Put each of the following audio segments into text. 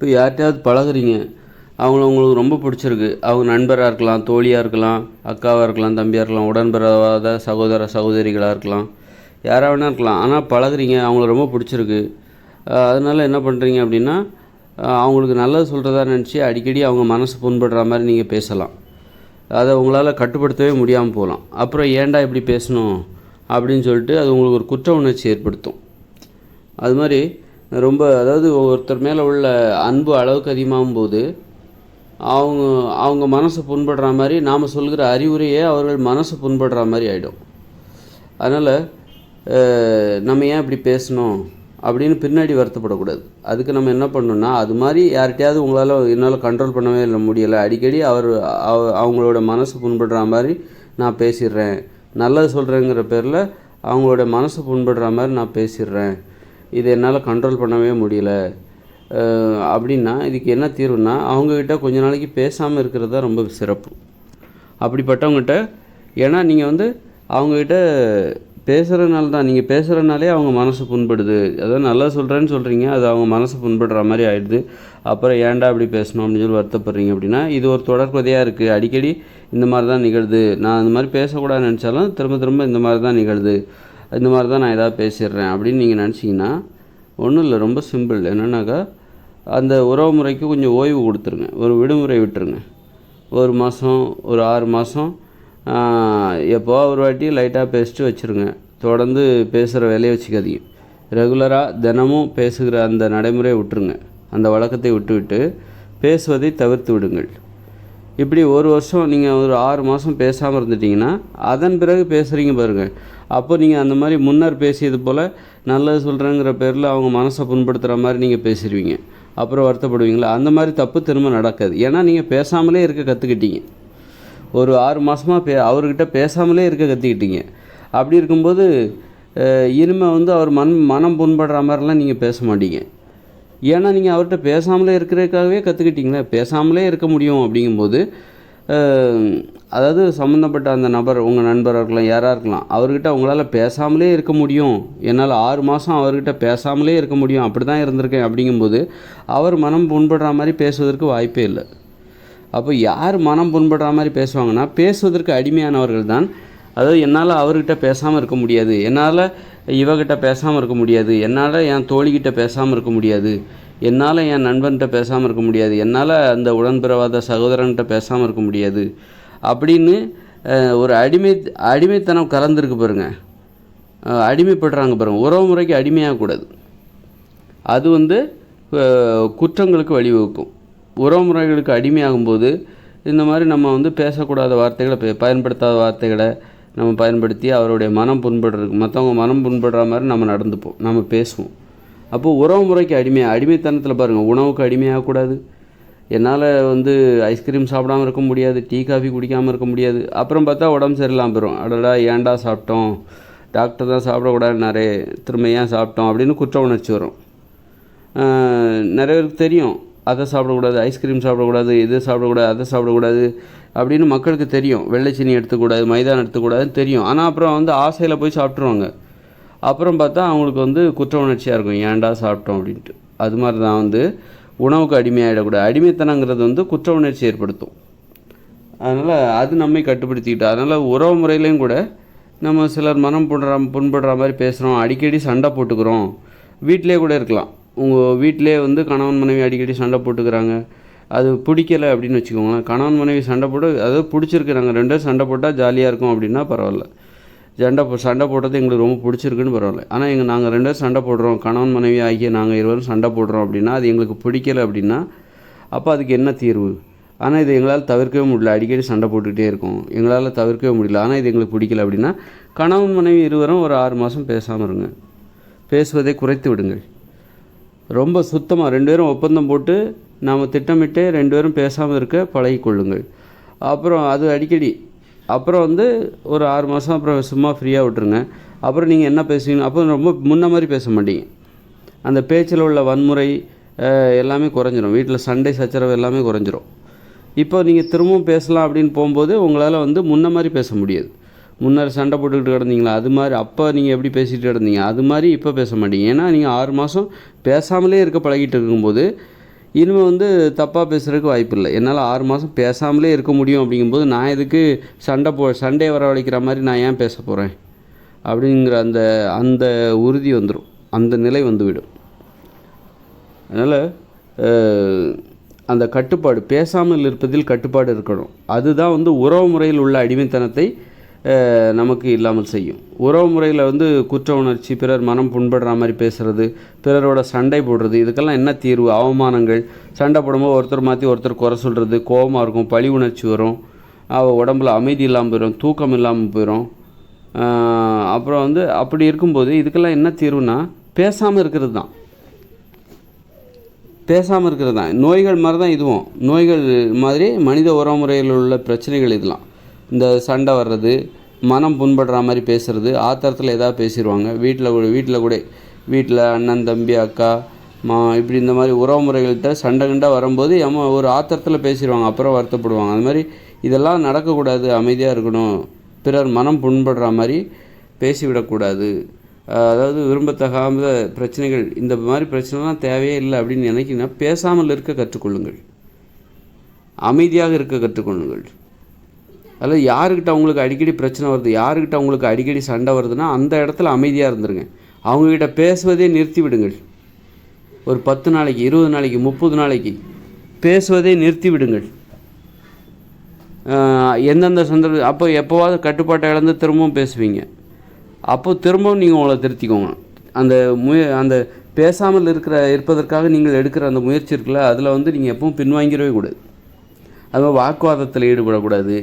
இப்போ யார்கிட்டயாவது பழகுறீங்க அவங்கள உங்களுக்கு ரொம்ப பிடிச்சிருக்கு. அவங்க நண்பராக இருக்கலாம் தோழியாக இருக்கலாம் அக்காவாக இருக்கலாம் தம்பியாக இருக்கலாம் உடன்பிறவாத சகோதர சகோதரிகளாக இருக்கலாம். யாராக வேணா இருக்கலாம். ஆனால் பழகுறீங்க அவங்கள ரொம்ப பிடிச்சிருக்கு. அதனால் அதனால என்ன பண்ணுறீங்க அப்படின்னா அவங்களுக்கு நல்லது சொல்கிறதா நினச்சி அடிக்கடி அவங்க மனசு புண்படுற மாதிரி நீங்கள் பேசலாம். அதை உங்களால் கட்டுப்படுத்தவே முடியாமல் போகலாம் அப்புறம் ஏன்டா இப்படி பேசணும் அப்படின்னு சொல்லிட்டு அது உங்களுக்கு ஒரு குற்ற உணர்ச்சி ஏற்படுத்தும். அது மாதிரி ரொம்ப அதாவது ஒருத்தர் மேலே உள்ள அன்பு அளவுக்கு அதிகமாகும் போது அவங்க அவங்க மனசு புண்படுற மாதிரி நாம் சொல்கிற அறிவுரையே அவர்கள் மனசு புண்படுற மாதிரி ஆகிடும் அதனால் நம்ம ஏன் இப்படி பேசணும்? அப்படின்னு பின்னாடி வருத்தப்படக்கூடாது. அதுக்கு நம்ம என்ன பண்ணணும்னா அது மாதிரி யார்கிட்டயாவது உங்களால் என்னால் கண்ட்ரோல் பண்ணவே இல்லை முடியலை. அடிக்கடி அவர் அவ- அவங்களோட மனசு புண்படுற மாதிரி நான் பேசிடுறேன். நல்லது சொல்கிறேங்கிற பேரில் அவங்களோட மனசு புண்படுற மாதிரி நான் பேசிடுறேன். இதை என்னால் கண்ட்ரோல் பண்ணவே முடியல. அப்படின்னா இதுக்கு என்ன தீர்வுனா அவங்கக்கிட்ட கொஞ்ச நாளைக்கு பேசாமல் இருக்கிறது தான் ரொம்ப சிறப்பு. அப்படிப்பட்டவங்ககிட்ட ஏன்னா நீங்கள் வந்து அவங்கக்கிட்ட பேசுகிறனால தான் நீங்கள் பேசுகிறனாலே அவங்க மனசு புண்படுது. அதாவது நல்லா சொல்கிறேன்னு சொல்கிறீங்க அது அவங்க மனசு புண்படுற மாதிரி ஆகிடுது அப்புறம் ஏன்டா அப்படி பேசணும் அப்படின்னு சொல்லி வருத்தப்படுறீங்க அப்படின்னா இது ஒரு தொடர்கதையாக இருக்குது அடிக்கடி இந்த மாதிரி தான் நிகழ்து. நான் இந்த மாதிரி பேசக்கூடாதுன்னு நினச்சாலும் திரும்ப திரும்ப இந்த மாதிரி தான் நிகழ்து. இந்த மாதிரி தான் நான் ஏதாவது பேசிடுறேன் அப்படின்னு நீங்கள் நினச்சிங்கன்னா ஒன்றும் இல்லை ரொம்ப சிம்பிள். என்னன்னாக்கா அந்த உறவு முறைக்கு கொஞ்சம் ஓய்வு கொடுத்துருங்க. ஒரு விடுமுறை விட்டுருங்க. ஒரு மாதம் ஒரு ஆறு மாதம் எப்போ ஒரு வாட்டி லைட்டாக பேசிட்டு வச்சுருங்க. தொடர்ந்து பேசுகிற வேலையை வச்சுக்காதீங்க. ரெகுலராக தினமும் பேசுகிற அந்த நடைமுறையை விட்டுருங்க. அந்த வழக்கத்தை விட்டுவிட்டு பேசுவதை தவிர்த்து விடுங்கள். இப்படி ஒரு வருஷம் நீங்கள் ஒரு ஆறு மாதம் பேசாமல் இருந்துட்டிங்கன்னா அதன் பிறகு பேசுகிறீங்க பாருங்கள் அப்போ நீங்கள் அந்த மாதிரி முன்னர் பேசியது போல் நல்லது சொல்கிறேங்கிற பேரில் அவங்க மனசை புண்படுத்துகிற மாதிரி நீங்கள் பேசிடுவீங்க அப்புறம் வருத்தப்படுவீங்களா? அந்த மாதிரி தப்பு திரும்ப நடக்காது. ஏன்னா நீங்கள் பேசாமலே இருக்க கற்றுக்கிட்டீங்க ஒரு ஆறு மாதமாக பே அவர்கிட்ட பேசாமலே இருக்க கற்றுக்கிட்டீங்க அப்படி இருக்கும்போது அஹ், இனிமே வந்து அவர் மன் மனம் புண்படுற மாதிரிலாம் நீங்கள் பேச மாட்டீங்க. ஏன்னா நீங்கள் அவர்கிட்ட பேசாமலே இருக்கிறதுக்காகவே கற்றுக்கிட்டீங்களே பேசாமலே இருக்க முடியும் அப்படிங்கும்போது அதாவது சம்மந்தப்பட்ட அந்த நபர் உங்கள் நண்பராக இருக்கலாம் யாராக இருக்கலாம் அவர்கிட்ட உங்களால் பேசாமலே இருக்க முடியும். என்னால் ஆறு மாதம் அவர்கிட்ட பேசாமலே இருக்க முடியும். அப்படி தான் இருந்திருக்கேன் அப்படிங்கும்போது அவர் மனம் புண்படுற மாதிரி பேசுவதற்கு வாய்ப்பே இல்லை. அப்போ யார் மனம் புண்படுற மாதிரி பேசுவாங்கன்னா பேசுவதற்கு அடிமையானவர்கள் தான். அதாவது என்னால் அவர்கிட்ட பேசாமல் இருக்க முடியாது. என்னால் இவகிட்ட பேசாமல் இருக்க முடியாது. என்னால் என் தோழிகிட்ட பேசாமல் இருக்க முடியாது. என்னால் என் நண்பன்கிட்ட பேசாமல் இருக்க முடியாது. என்னால் அந்த உடன்பிறவாத சகோதரன்கிட்ட பேசாமல் இருக்க முடியாது. அப்படின்னு ஒரு அடிமை அடிமைத்தனம் கலந்துருக்கு பாருங்க. அடிமைப்படுறாங்க பாருங்க. உறவு முறைக்கு அடிமையாகக்கூடாது அது வந்து குற்றங்களுக்கு வழிவகுக்கும். உறவுமுறைகளுக்கு அடிமையாகும்போது இந்த மாதிரி நம்ம வந்து பேசக்கூடாத வார்த்தைகளை பே- பயன்படுத்தாத வார்த்தைகளை நம்ம பயன்படுத்தி அவருடைய மனம் புண்படுறதுக்கு மற்றவங்க மனம் புண்படுற மாதிரி நம்ம நடந்துப்போம். நம்ம பேசுவோம். அப்போது உறவு முறைக்கு அடிமையாக அடிமைத்தனத்தில் பாருங்கள் உணவுக்கு அடிமையாகக்கூடாது என்னால் வந்து ஐஸ்கிரீம் சாப்பிடாம இருக்க முடியாது டீ காஃபி குடிக்காமல் இருக்க முடியாது. அப்புறம் பார்த்தா உடம்பு சரியில்லாமல் போயிடும் அடடா ஏன்டா சாப்பிட்டோம்? டாக்டர் தான் சாப்பிடக்கூடாதுனாரே திரும்ப ஏன் சாப்பிட்டோம் அப்படின்னு குற்ற உணர்ச்சி வரும். நிறைய பேருக்கு தெரியும். அதை சாப்பிடக்கூடாது ஐஸ்கிரீம் சாப்பிடக்கூடாது இது சாப்பிடக்கூடாது அதை சாப்பிடக்கூடாது அப்படின்னு மக்களுக்கு தெரியும். வெள்ளைச்சினி எடுத்துக்கூடாது மைதானம் எடுத்துக்கூடாதுன்னு தெரியும். ஆனால் அப்புறம் வந்து ஆசையில் போய் சாப்பிட்ருவாங்க அப்புறம் பார்த்தா அவங்களுக்கு வந்து குற்ற உணர்ச்சியாக இருக்கும் ஏன்டா சாப்பிட்டோம்? அப்படின்ட்டு. அது மாதிரி தான் வந்து உணவுக்கு அடிமையாகிடக்கூடாது அடிமைத்தனங்கிறது வந்து குற்ற உணர்ச்சி ஏற்படுத்தும். அதனால் அது நம்மை கட்டுப்படுத்திக்கிட்டு அதனால் உறவு முறையிலையும் கூட நம்ம சிலர் மனம் புண்ற புண்படுற மாதிரி பேசுகிறோம் அடிக்கடி சண்டை போட்டுக்கிறோம். வீட்டிலே கூட இருக்கலாம். உங்கள் வீட்டிலே வந்து கணவன் மனைவி அடிக்கடி சண்டை போட்டுக்கிறாங்க. அது பிடிக்கல அப்படின்னு வச்சுக்கோங்களேன். கணவன் மனைவி சண்டை போட்டு அதாவது பிடிச்சிருக்கு நாங்கள் ரெண்டு சண்டை போட்டால் ஜாலியாக இருக்கும் அப்படின்னா பரவாயில்ல. சண்டை போ சண்டை போடுறது எங்களுக்கு ரொம்ப பிடிச்சிருக்குன்னு பரவாயில்ல. ஆனால் எங்கள் நாங்கள் ரெண்டு பேரும் சண்டை போடுறோம். கணவன் மனைவி ஆகிய நாங்கள் இருவரும் சண்டை போடுறோம் அப்படின்னா அது எங்களுக்கு பிடிக்கல அப்படின்னா அப்போ அதுக்கு என்ன தீர்வு? ஆனால் இது எங்களால் தவிர்க்கவே முடியல. அடிக்கடி சண்டை போட்டுக்கிட்டே இருக்கும். எங்களால் தவிர்க்கவே முடியல. ஆனால் இது எங்களுக்கு பிடிக்கல அப்படின்னா கணவன் மனைவி இருவரும் ஒரு ஆறு மாதம் பேசாமல் இருங்க. பேசுவதை குறைத்து விடுங்கள். ரொம்ப சுத்தமாக ரெண்டு பேரும் ஒப்பந்தம் போட்டு நாம் திட்டமிட்டே ரெண்டு பேரும் பேசாமல் இருக்க பழகிக்கொள்ளுங்கள். அப்புறம் அது அடிக்கடி அப்புறம் வந்து ஒரு ஆறு மாதம் அப்புறம் சும்மா ஃப்ரீயாக விட்டுருங்க அப்புறம் நீங்கள் என்ன பேசுவீங்க? அப்போ ரொம்ப முன்ன மாதிரி பேச மாட்டீங்க. அந்த பேச்சில் உள்ள வன்முறை எல்லாமே குறைஞ்சிரும். வீட்டில் சண்டை சச்சரவு எல்லாமே குறைஞ்சிரும். இப்போ நீங்கள் திரும்பவும் பேசலாம் அப்படின்னு போகும்போது உங்களால் வந்து முன்ன மாதிரி பேச முடியாது. முன்னர் சண்டை போட்டுக்கிட்டு கிடந்தீங்களா? அது மாதிரி அப்போ நீங்கள் எப்படி பேசிகிட்டு கிடந்தீங்க? அது மாதிரி இப்போ பேச மாட்டீங்க. ஏன்னா நீங்கள் ஆறு மாதம் பேசாமலே இருக்க பழகிட்டு இருக்கும்போது இனிமேல் வந்து தப்பாக பேசுகிறதுக்கு வாய்ப்பு இல்லை என்னால் ஆறு மாதம் பேசாமலே இருக்க முடியும் அப்படிங்கும்போது நான் எதுக்கு சண்டை போ சண்டே வரவழைக்கிற மாதிரி நான் ஏன் பேச போகிறேன் அப்படிங்கிற அந்த அந்த உறுதி வந்துடும் அந்த நிலை வந்துவிடும். அதனால் அந்த கட்டுப்பாடு பேசாமல் இருப்பதில் கட்டுப்பாடு இருக்கணும். அதுதான் வந்து உறவு முறையில் உள்ள அடிமைத்தனத்தை நமக்கு இல்லாமல் செய்யும். உறவு முறையில் வந்து குற்ற உணர்ச்சி பிறர் மனம் புண்படுற மாதிரி பேசுகிறது பிறரோட சண்டை போடுறது இதுக்கெல்லாம் என்ன தீர்வு? அவமானங்கள். சண்டை போடும்போது ஒருத்தர் மாற்றி ஒருத்தர் குறை சொல்கிறது கோபமாக இருக்கும் பழி உணர்ச்சி வரும். உடம்புல அமைதி இல்லாமல் போயிடும் தூக்கம் இல்லாமல் போயிடும் அப்புறம் வந்து அப்படி இருக்கும்போது இதுக்கெல்லாம் என்ன தீர்வுனா பேசாமல் இருக்கிறது தான். பேசாமல் இருக்கிறது தான். நோய்கள் மாதிரி தான் இதுவும். நோய்கள் மாதிரி மனித உறவு முறையில் உள்ள பிரச்சனைகள் இதெல்லாம். இந்த சண்டை வர்றது மனம் புண்படுற மாதிரி பேசுகிறது ஆத்திரத்தில் ஏதாவது பேசிடுவாங்க வீட்டில் கூட வீட்டில் கூட வீட்டில் அண்ணன் தம்பி அக்கா மா இப்படி இந்த மாதிரி உறவுமுறைகள்கிட்ட சண்டை கண்டா வரும்போது ஏமா ஒரு ஆத்திரத்தில் பேசிடுவாங்க அப்புறம் வருத்தப்படுவாங்க. அது மாதிரி இதெல்லாம் நடக்கக்கூடாது அமைதியாக இருக்கணும். பிறர் மனம் புண்படுற மாதிரி பேசிவிடக்கூடாது. அதாவது விரும்பத்தகாத பிரச்சனைகள் இந்த மாதிரி பிரச்சனைலாம் தேவையே இல்லை அப்படின்னு நினைக்கிங்கன்னா பேசாமல் இருக்க கற்றுக்கொள்ளுங்கள். அமைதியாக இருக்க கற்றுக்கொள்ளுங்கள். அதில் யாருக்கிட்ட அவங்களுக்கு அடிக்கடி பிரச்சனை வருது யாருக்கிட்ட அவங்களுக்கு அடிக்கடி சண்டை வருதுன்னா அந்த இடத்துல அமைதியாக இருந்துருங்க. அவங்கக்கிட்ட பேசுவதே நிறுத்தி விடுங்கள். ஒரு பத்து நாளைக்கு இருபது நாளைக்கு முப்பது நாளைக்கு பேசுவதே நிறுத்தி விடுங்கள். எந்தெந்த சந்தர்ப்ப அப்போ எப்போவாவது கட்டுப்பாட்டை இழந்து திரும்பவும் பேசுவீங்க. அப்போ திரும்பவும் நீங்கள் உங்களை திருத்திக்கோங்க. அந்த முய அந்த பேசாமல் இருக்கிற இருப்பதற்காக நீங்கள் எடுக்கிற அந்த முயற்சி இருக்குல்ல அதில் வந்து நீங்கள் எப்பவும் பின்வாங்கிடவே கூடாது. அதுவும் வாக்குவாதத்தில் ஈடுபடக்கூடாது.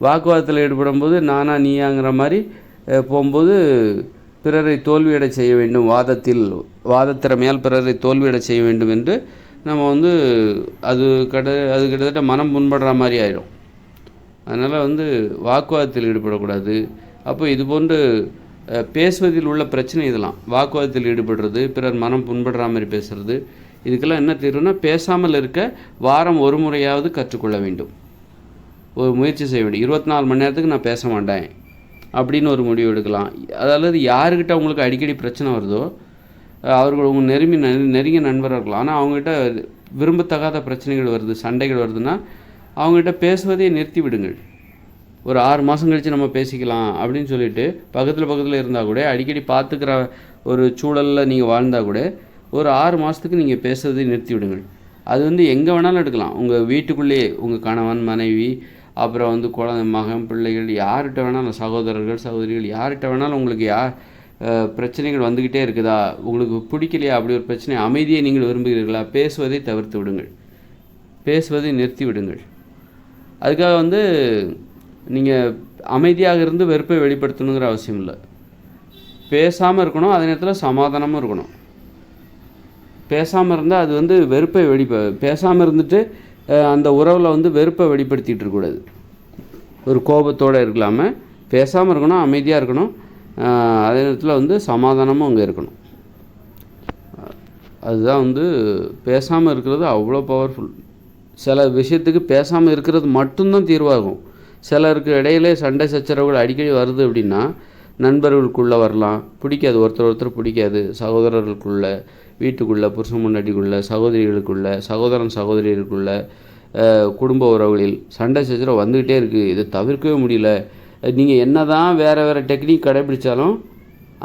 வாக்குவாதத்தில் ஈடுபடும் போது நானா நீயாங்கிற மாதிரி போகும்போது பிறரை தோல்வியடை செய்ய வேண்டும். வாதத்தில் வாதத்திறமையால் பிறரை தோல்வியடை செய்ய வேண்டும் என்று நம்ம வந்து அது கட அது கிட்டத்தட்ட மனம் புண்படுற மாதிரி ஆயிடும். அதனால் வந்து வாக்குவாதத்தில் ஈடுபடக்கூடாது. அப்போ இது போன்று பேசுவதில் உள்ள பிரச்சனை இதெல்லாம். வாக்குவாதத்தில் ஈடுபடுறது பிறர் மனம் புண்படுற மாதிரி பேசுறது. இதுக்கெல்லாம் என்ன தீர்வுனா பேசாமல் இருக்க வாரம் ஒரு முறையாவது கற்றுக்கொள்ள வேண்டும். ஒரு முயற்சி செய்ய வேண்டும் இருபத்தி நாலு மணி நேரத்துக்கு நான் பேச மாட்டேன் அப்படின்னு ஒரு முடிவு எடுக்கலாம். அதாவது யாருக்கிட்ட உங்களுக்கு அடிக்கடி பிரச்சனை வருதோ அவர்கள் உங்கள் நெருங்கி நெருங்கிய நண்பராக இருக்கலாம் ஆனால் அவங்ககிட்ட விரும்பத்தகாத பிரச்சனைகள் வருது சண்டைகள் வருதுன்னா அவங்ககிட்ட பேசுவதையே நிறுத்தி விடுங்கள். ஒரு ஆறு மாதம் கழித்து நம்ம பேசிக்கலாம் அப்படின்னு சொல்லிட்டு பக்கத்தில் பக்கத்தில் இருந்தால் கூட அடிக்கடி பார்த்துக்கிற ஒரு சூழலில் நீங்கள் வாழ்ந்தால் கூட ஒரு ஆறு மாதத்துக்கு நீங்கள் பேசுறதை நிறுத்தி விடுங்கள். அது வந்து எங்கே வேணாலும் எடுக்கலாம். உங்கள் வீட்டுக்குள்ளேயே உங்கள் கணவன் மனைவி அப்புறம் வந்து குழந்தை மகன் பிள்ளைகள் யார்கிட்ட வேணாலும் சகோதரர்கள் சகோதரிகள் யார்கிட்ட வேணாலும் உங்களுக்கு யார் பிரச்சனைகள் வந்துக்கிட்டே இருக்குதா? உங்களுக்கு பிடிக்கலையா? அப்படி ஒரு பிரச்சனை அமைதியை நீங்கள் விரும்புகிறீர்களா? பேசுவதை தவிர்த்து விடுங்கள். பேசுவதை நிறுத்தி விடுங்கள். அதுக்காக வந்து நீங்கள் அமைதியாக இருந்து வெறுப்பை வெளிப்படுத்தணுங்கிற அவசியம் இல்லை. பேசாமல் இருக்கணும் அதே நேரத்தில் சமாதானமும் இருக்கணும். பேசாமல் இருந்தால் அது வந்து வெறுப்பை வெளிப்ப பேசாமல் இருந்துட்டு அந்த உறவில் வந்து வெறுப்பை வெளிப்படுத்திகிட்டு இருக்கக்கூடாது ஒரு கோபத்தோடு இருக்கலாமல் பேசாமல் இருக்கணும் அமைதியாக இருக்கணும். அதே நேரத்தில் வந்து சமாதானமும் அங்கே இருக்கணும். அதுதான் வந்து பேசாமல் இருக்கிறது அவ்வளோ பவர்ஃபுல் சில விஷயத்துக்கு பேசாமல் இருக்கிறது மட்டும்தான் தீர்வாகும். சிலருக்கு இடையிலே சண்டை சச்சரவுகள் அடிக்கடி வருது அப்படின்னா நண்பர்களுக்குள்ளே வரலாம். பிடிக்காது ஒருத்தர் ஒருத்தர் பிடிக்காது. சகோதரர்களுக்குள்ளே வீட்டுக்குள்ளே புருஷன் முன்னாடிக்குள்ளே சகோதரிகளுக்குள்ளே சகோதரன் சகோதரிகளுக்குள்ளே குடும்ப உறவுகளில் சண்டை சச்சரவு வந்துக்கிட்டே இருக்குது இதை தவிர்க்கவே முடியல. நீங்கள் என்ன தான் வேறு வேறு டெக்னிக் கடைபிடித்தாலும்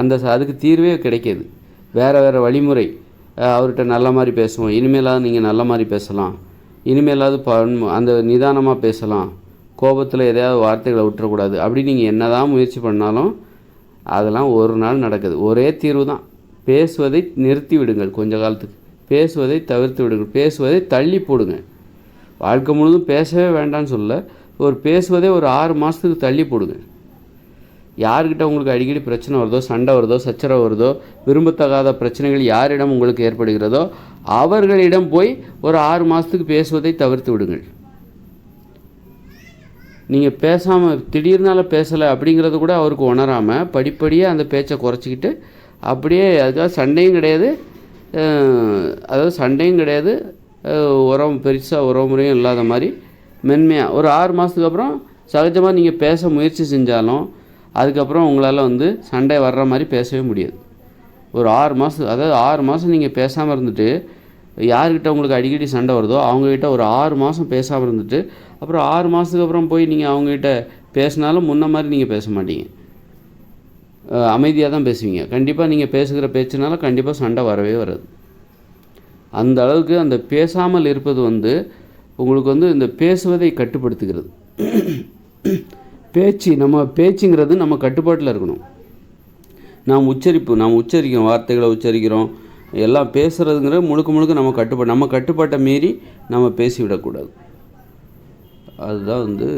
அந்த அதுக்கு தீர்வே கிடைக்காது. வேறு வேறு வழிமுறை. அவர்கிட்ட நல்ல மாதிரி பேசுவோம். இனிமேலாவது நீங்கள் நல்ல மாதிரி பேசலாம். இனிமேலாவது பன்ம அந்த நிதானமாக பேசலாம். கோபத்தில் எதையாவது வார்த்தைகளை விட்டுறக்கூடாது. அப்படி நீங்கள் என்ன தான் முயற்சி பண்ணாலும் அதெல்லாம் ஒரு நாள் நடக்குது. ஒரே தீர்வு தான் பேசுவதை நிறுத்தி விடுங்கள் கொஞ்ச காலத்துக்கு. பேசுவதை தவிர்த்து விடுங்கள். பேசுவதை தள்ளி போடுங்கள். வாழ்க்கை முழுதும் பேசவே வேண்டாம்னு சொல்ல ஒரு பேசுவதே ஒரு ஆறு மாதத்துக்கு தள்ளி போடுங்க யார்கிட்ட உங்களுக்கு அடிக்கடி பிரச்சனை வருதோ சண்டை வருதோ சச்சரவு வருதோ விரும்பத்தகாத பிரச்சனைகள் யாரிடம் உங்களுக்கு ஏற்படுகிறதோ அவர்களிடம் போய் ஒரு ஆறு மாதத்துக்கு பேசுவதை தவிர்த்து விடுங்கள். நீங்கள் பேசாமல் திடீர்னால பேசலை அப்படிங்கிறத கூட அவருக்கு உணராமல் படிப்படியாக அந்த பேச்சை குறைச்சிக்கிட்டு அப்படியே அதுக்காக சண்டையும் கிடையாது அதாவது சண்டையும் கிடையாது உரம் பெருசாக உரம் முறையும் இல்லாத மாதிரி மென்மையாக ஒரு ஆறு மாதத்துக்கு அப்புறம் சகஜமாக நீங்கள் பேச முயற்சி செஞ்சாலும் அதுக்கப்புறம் உங்களால் வந்து சண்டை வர்ற மாதிரி பேசவே முடியாது. ஒரு ஆறு மாதம் அதாவது ஆறு மாதம் நீங்கள் பேசாமல் இருந்துட்டு யார்கிட்ட உங்களுக்கு அடிக்கடி சண்டை வருதோ அவங்கக்கிட்ட ஒரு ஆறு மாதம் பேசாமல் இருந்துட்டு அப்புறம் ஆறு மாதத்துக்கு அப்புறம் போய் நீங்கள் அவங்கக்கிட்ட பேசினாலும் முன்ன மாதிரி நீங்கள் பேச மாட்டீங்க. அமைதியாக தான் பேசுவீங்க. கண்டிப்பாக நீங்கள் பேசுகிற பேச்சுனால கண்டிப்பாக சண்டை வரவே வராது. அந்த அளவுக்கு அந்த பேசாமல் இருப்பது வந்து உங்களுக்கு வந்து இந்த பேசுவதை கட்டுப்படுத்துகிறது. பேச்சு நம்ம பேச்சுங்கிறது நம்ம கட்டுப்பாட்டில் இருக்கணும். நாம் உச்சரிப்பு நாம் உச்சரிக்கிறோம் வார்த்தைகளை உச்சரிக்கிறோம் எல்லாம் பேசுகிறதுங்கிற முழுக்க முழுக்க நம்ம கட்டுப்பாடு நம்ம கட்டுப்பாட்டை மீறி நம்ம பேசிவிடக்கூடாது. அதுதான் வந்து